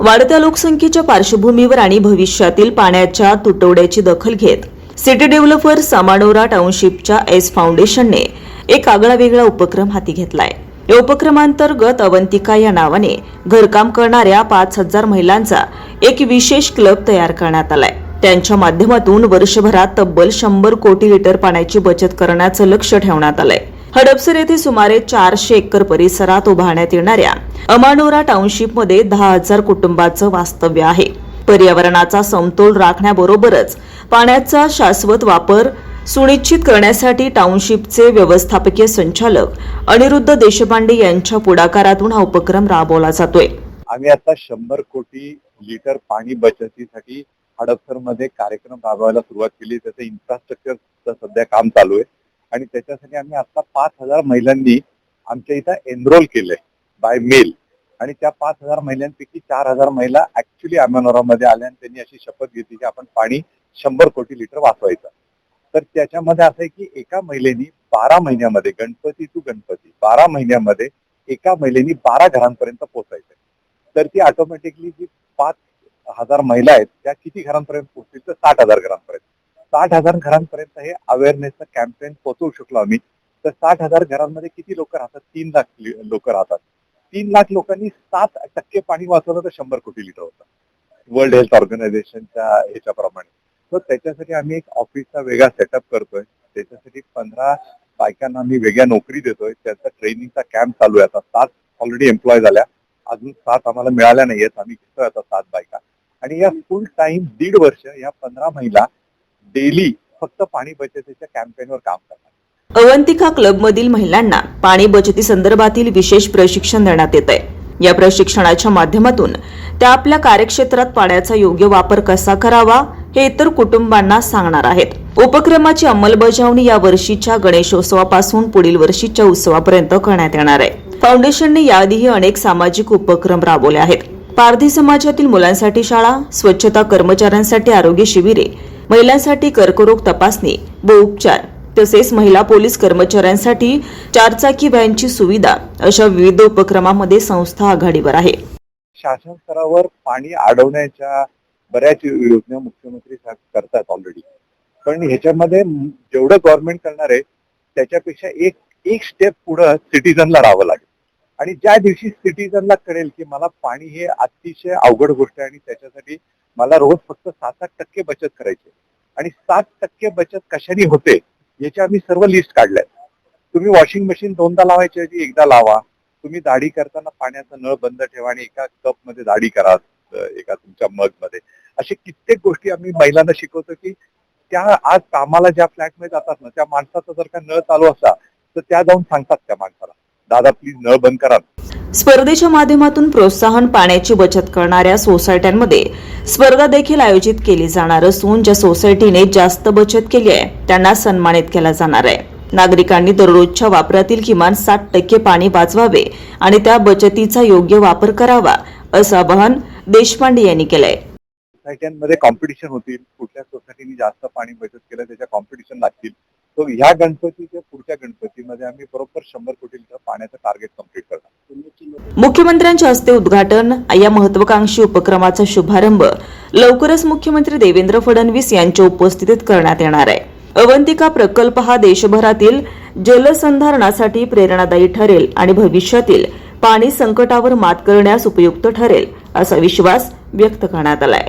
वाढत्या लोकसंख्येच्या पार्श्वभूमीवर आणि भविष्यातील पाण्याच्या तुटवड्याची दखल घेत सिटी डेव्हलपर सामानोरा टाउनशिपच्या एस फाउंडेशनने एक आगळा वेगळा उपक्रम हाती घेतलाय. या उपक्रमांतर्गत अवंतिका या नावाने घरकाम करणाऱ्या पाच हजार महिलांचा एक विशेष क्लब तयार करण्यात आलाय. त्यांच्या माध्यमातून वर्षभरात तब्बल शंभर कोटी लिटर पाण्याची बचत करण्याचं लक्ष ठेवण्यात आलंय. हडपसर येथे सुमारे चारशे एकर परिसरात उभारण्यात येणाऱ्या अमानोरा टाउनशिपमध्ये दहा हजार कुटुंबाचं वास्तव्य आहे. पर्यावरणाचा समतोल राखण्याबरोबरच पाण्याचा शाश्वत वापर सुनिश्चित करण्यासाठी टाउनशिपचे व्यवस्थापकीय संचालक अनिरुद्ध देशपांडे यांच्या पुढाकारातून हा उपक्रम राबवला जातोय. आम्ही आता शंभर कोटी लिटर पाणी बचतीसाठी हडपसरमध्ये कार्यक्रम राबवायला सुरुवात केली. त्याचं इन्फ्रास्ट्रक्चरचं सध्या काम चालू आहे. आणि त्याच्यासाठी आम्ही आता पाच हजार महिलांनी आमच्या इथं एनरोल केले बाय मेल आणि त्या पाच हजार महिलांपैकी चार हजार महिला ऍक्च्युली मध्ये आल्या आणि त्यांनी अशी शपथ घेतली की आपण पाणी शंभर कोटी लिटर वाचवायचं. तर त्याच्यामध्ये असं आहे की एका महिलेनी बारा महिन्यामध्ये गणपती टू गणपती बारा महिन्यामध्ये एका महिलेनी बारा घरांपर्यंत पोहोचायचं तर ती ऑटोमॅटिकली जी पाच हजार महिला आहेत त्या किती घरांपर्यंत पोहोचतील? तर साठ हजार घरांपर्यंत. साठ हजार घरांपर्यंत हे अवेअरनेसचं कॅम्पेन पोहोचवू शकलो आम्ही. तर साठ हजार घरांमध्ये किती लोक राहतात? तीन लाख लोक राहतात. तीन लाख लोकांनी सात टक्के पाणी वाचवलं तर शंभर कोटी लिटर होतं. वर्ल्ड हेल्थ ऑर्गनायझेशनच्या ह्याच्याप्रमाणे. तर त्याच्यासाठी आम्ही एक ऑफिसचा वेगळा सेटअप करतोय. त्याच्यासाठी पंधरा बायकांना आम्ही वेगळ्या नोकरी देतोय. त्यांचा ट्रेनिंगचा कॅम्प चालू आहे. आता सात ऑलरेडी एम्प्लॉय झाल्या. अजून सात आम्हाला मिळाल्या नाहीयेत. आम्ही घेतोय आता सात बायका. आणि या फुल टाइम दीड वर्ष या पंधरा महिला डेली फक्त पाणी बचतीच्या कॅम्पेनवर काम करतात. अवंतिका क्लबमधील महिलांना पाणी बचती संदर्भातील विशेष प्रशिक्षण देण्यात येत आहे या प्रशिक्षणाच्या माध्यमातून त्या आपल्या कार्यक्षेत्रात पाण्याचा योग्य वापर कसा करावा हे इतर कुटुंबांना सांगणार आहेत. उपक्रमाची अंमलबजावणी या वर्षीच्या गणेशोत्सवापासून पुढील वर्षीच्या उत्सवापर्यंत करण्यात येणार आहे. फाउंडेशनने याआधीही अनेक सामाजिक उपक्रम राबवले आहेत. पारधी समाजातील मुलांसाठी शाळा स्वच्छता कर्मचाऱ्यांसाठी आरोग्य शिबिरे महिलांसाठी कर्करोग तपासणी व उपचार तसेच महिला पोलीस कर्मचाऱ्यांसाठी चारचाकी व्हॅनची सुविधा अशा विविध उपक्रमामध्ये संस्था आघाडीवर आहे शासन स्तरावर पाणी अडवण्याच्या बऱ्याच योजना मुख्यमंत्री करतात ऑलरेडी पण ह्याच्यामध्ये जेवढं गव्हर्नमेंट करणार आहे त्याच्यापेक्षा एक एक स्टेप पुढं सिटीजनला राहावं लागेल आणि ज्या दिवशी सिटीजनला कळेल की मला पाणी हे अतिशय अवघड गोष्ट आहे आणि त्याच्यासाठी मला रोज फक्त सात आठ टक्के बचत करायची आहे. आणि सात टक्के बचत कशाने होते याची आम्ही सर्व लिस्ट काढल्या तुम्ही वॉशिंग मशीन दोनदा लावायच्या ऐवजी एकदा लावा. तुम्ही दाढी करताना पाण्याचा नळ बंद ठेवा आणि एका कपमध्ये दाढी करा एका तुमच्या मग मध्ये असे कित्येक गोष्टी आम्ही महिलांना शिकवतो की त्या आज कामाला ज्या फ्लॅटमध्ये जातात ना त्या माणसाचा जर का नळ चालू असा तर त्या जाऊन सांगतात त्या माणसाला दादा प्लीज नळ बंद करा. स्पर्धेच्या माध्यमातून प्रोत्साहन पाण्याची बचत करणाऱ्या सोसायट्यांमध्ये स्पर्धा देखील आयोजित केली जाणार असून ज्या सोसायटीने जास्त बचत केली आहे त्यांना सन्मानित केला जाणार आहे. नागरिकांनी दररोजच्या वापरातील किमान साठ टक्के पाणी वाचवावे आणि त्या बचतीचा योग्य वापर करावा असं आवाहन देशपांडे यांनी केलंय. सोसायट्यांमध्ये कॉम्पिटिशन होतील. कुठल्या सोसायटीने जास्त पाणी बचत केलं त्याच्या कॉम्पिटिशन लागतील. तो ह्या गणपतीच्या पुढच्या गणपतीमध्ये आम्ही बरोबर शंभर कोटी लिटर पाण्याचं टार्गेट कंप्लीट करणार. मुख्यमंत्र्यांच्या हस्ते उद्घाटन या महत्वाकांक्षी उपक्रमाचा शुभारंभ लवकरच मुख्यमंत्री देवेंद्र फडणवीस यांच्या उपस्थितीत करण्यात येणार आहे. अवंतिका प्रकल्प हा देशभरातील जलसंधारणासाठी प्रेरणादायी ठरेल आणि भविष्यातील पाणी संकटावर मात करण्यास उपयुक्त ठरेल असा विश्वास व्यक्त करण्यात आलाय.